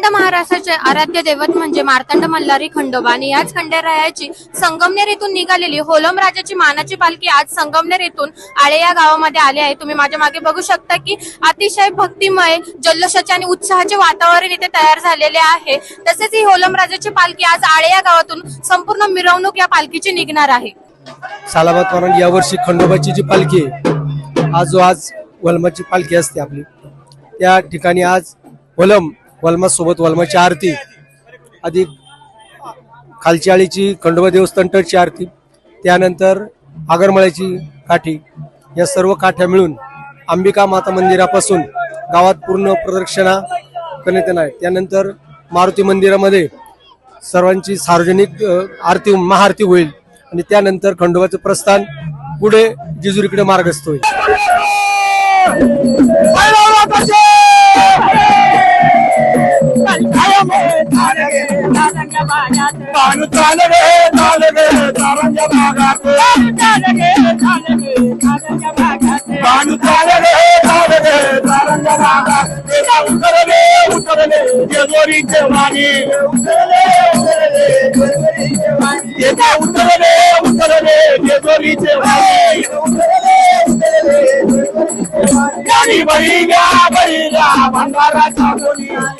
अखंड महाराष्ट्राचे आराध्य दैवत म्हणजे मार्तंड मल्हारी खंडोबा. आणि याच खंडेरायाची संगमनेर येथून निघालेली होलम राजाची मानाची पालखी आज संगमनेर येथून आळे या गावामध्ये आले आहे. तुम्ही माझ्या मागे बघू शकता की अतिशय भक्तिमय जल्लोषाचे आणि उत्साहाचे वातावरण इथे तयार झालेले आहे. तसेच ही होलम राजाची पालखी आज आळे या गावातून संपूर्ण मिरवणूक या पालखीची निघणार आहे. सालाबाद कारण यावर्षी खंडोबाची जी पालखी आहे आज जो आज वलमाची पालखी असते आपली. त्या ठिकाणी आज वलम वलमा सोबत आरती. अधिक खालची आळीची खंडोबा देवस्थान टचची आरती. त्यानंतर आगरमळ्याची काठी. या सर्व काठ्या मिळून अंबिका माता मंदिरापासून गावात पूर्ण प्रदक्षिणा करण्यात येणार आहे. त्यानंतर मारुती मंदिरामध्ये सर्वांची सार्वजनिक आरती महाआरती होईल. आणि त्यानंतर खंडोबाचं प्रस्थान पुढे जेजुरीकडे मार्गस्थ होईल. तान तान गे तान गे तारांच्या गाडी बळी घ्या बळी बोली.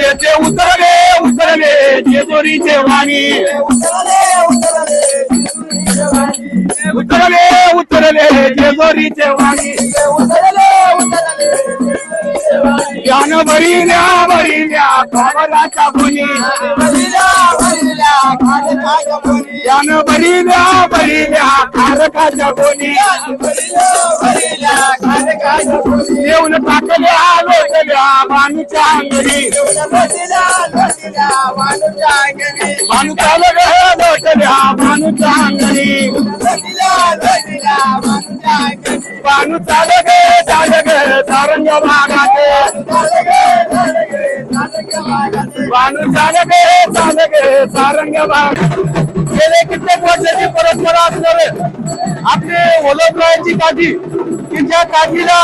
त्याचे उतरले उतरले जेजुरीचे वाणी. उतरले उतरले जेजुरीचे वाणी. ज्ञान भरिल्या भरिल्या कमलाच्या भुनी यानं बरिल्या बरिल्या कारकाच्या बोली. येऊन टाकल्या लोटल्या मानुच्या अंगणी. मानु चालू लोटल्या मानुच्या अंगणी. मानु चालू गे सारंग भागात मानु चालू गे सारंग भाग गेले कित्येक वर्षाची परस्पर असणारे. आपली वलोबरायाची काठी की ज्या काठीला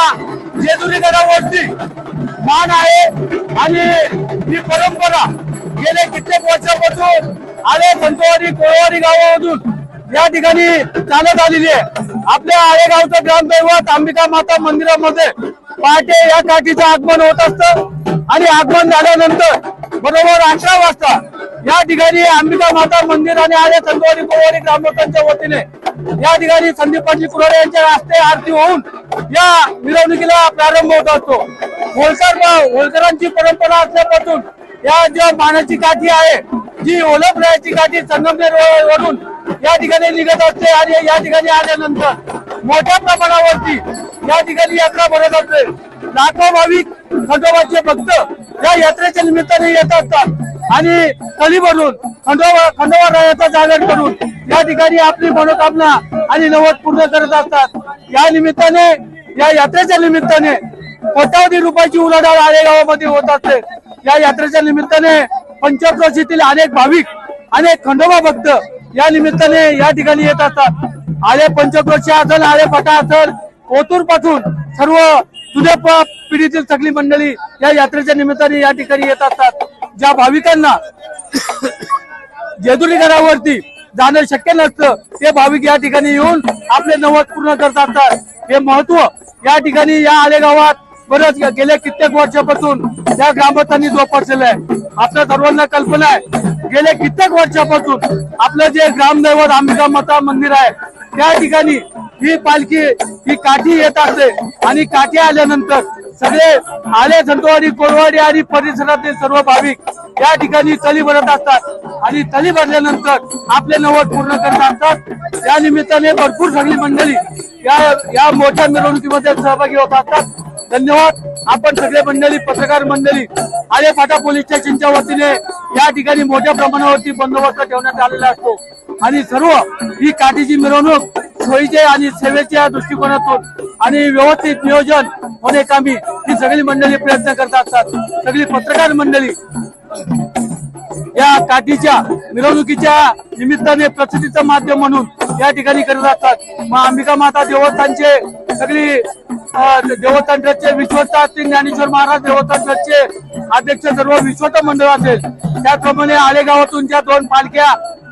जेजुरीकरावरती मान आहे आणि ही परंपरा गेले कित्येक वर्षापासून आले संतवारी कोळवारी गावामधून. या ठिकाणी चालत आलेली आहे. आपल्या आळेगावचं ग्रामदैवत अंबिका माता मंदिरामध्ये पहाटे या काठीचं आगमन होत असतं आणि आगमन झाल्यानंतर बरोबर अकरा वाजता या ठिकाणी अंबिका माता मंदिर आणि आर्य संतवाडी कोळवाडी ग्रामस्थांच्या वतीने या ठिकाणी संदीप पाटील कुराडे यांच्या हस्ते आरती होऊन या मिरवणुकीला प्रारंभ होत असतो. होळकर होळकरांची परंपरा असल्यापासून या ज्या पाण्याची काठी आहे जी ओलखरायाची काठी संगमनेर वरून या ठिकाणी निघत असते आणि या ठिकाणी आल्यानंतर मोठ्या प्रमाणावरती या ठिकाणी यात्रा भरत असते. लाखो भाविक खंडोबाचे भक्त या यात्रेच्या निमित्ताने येत असतात. आणि कली भरून खंडोबा खंडोबा रायाचा जागर करून या ठिकाणी आपली मनोकामना आणि नवद पूर्ण करत असतात. या निमित्ताने या यात्रेच्या निमित्ताने कोट्यावधी रुपयाची उलाढाल आळेगावामध्ये होत असते. या यात्रेच्या निमित्ताने पंचक्रोशीतील अनेक भाविक अनेक खंडोबा भक्त या निमित्ताने या ठिकाणी येत असतात. आले पंचक्रोशी असेल आले फटा असेल ओतूरपासून सर्व जुन्या पिढीतील सगळी मंडळी या यात्रेच्या निमित्ताने या ठिकाणी येत असतात. ज्या भाविकांना जेजुरी घरावरती जाणं शक्य नसतं ते भाविक या ठिकाणी येऊन आपले नवस पूर्ण करतात. हे महत्त्व या ठिकाणी या आलेगावात बरंच गेल्या कित्येक वर्षापासून त्या ग्रामस्थांनी जोपासलेलं आहे. आपल्या सर्वांना कल्पना आहे गेल्या कित्येक वर्षापासून आपलं जे ग्रामदैवत अंबिका माता मंदिर आहे त्या ठिकाणी ही पालखी ही काठी येत असते आणि काठी आल्यानंतर सगळे आले संतवाडी कोरवाडी आणि परिसरातले सर्व भाविक या ठिकाणी तली भरत असतात. आणि तली भरल्यानंतर आपले नवस पूर्ण करत असतात. या निमित्ताने भरपूर सगळी मंडळी या या मोठ्या मिरवणुकीमध्ये सहभागी होत असतात. धन्यवाद. आपण सगळे मंडळी पत्रकार मंडळी आले फाटा पोलीस स्टेशनच्या वतीने. या ठिकाणी मोठ्या प्रमाणावरती बंदोबस्त ठेवण्यात आलेला असतो. आणि सर्व ही काठीची मिरवणूक सोयीचे आणि सेवेच्या दृष्टिकोनातून आणि व्यवस्थित नियोजन होणे कामी ही सगळी मंडळी प्रयत्न करत असतात. सगळी पत्रकार मंडळी या काठीच्या मिरवणुकीच्या निमित्ताने प्रसिद्धीचं माध्यम म्हणून या ठिकाणी करत असतात. मग अंबिका माता देवस्थानचे सगळी देवतंत्राचे विश्वस्त असतील ज्ञानेश्वर महाराज देवतंत्राचे अध्यक्ष सर्व विश्वस्त मंडळ असेल त्याचप्रमाणे आलेगावातून ज्या दोन पालख्या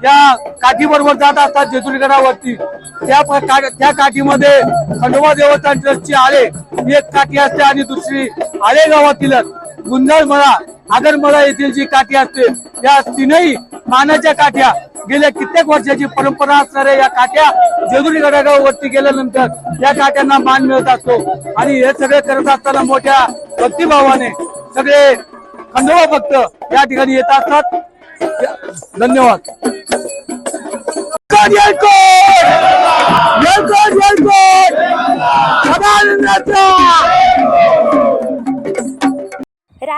या काठीबरोबर जात असतात जेजुरीगडावरती त्या त्या काठीमध्ये खंडोबा देवस्थान ट्रस्टची आळे ही एक काठी असते आणि दुसरी आलेगावातीलच गुंजाळमळा आगरमळा येथील जी काठी असते त्या तीनही मानाच्या काठ्या गेल्या कित्येक वर्षाची परंपरा असणाऱ्या या काठ्या जेजुरी गडागावरती गेल्यानंतर या काठ्यांना मान मिळत असतो. आणि हे सगळे करत असताना मोठ्या भक्तिभावाने सगळे खंडोबा भक्त या ठिकाणी येत असतात. धन्यवाद.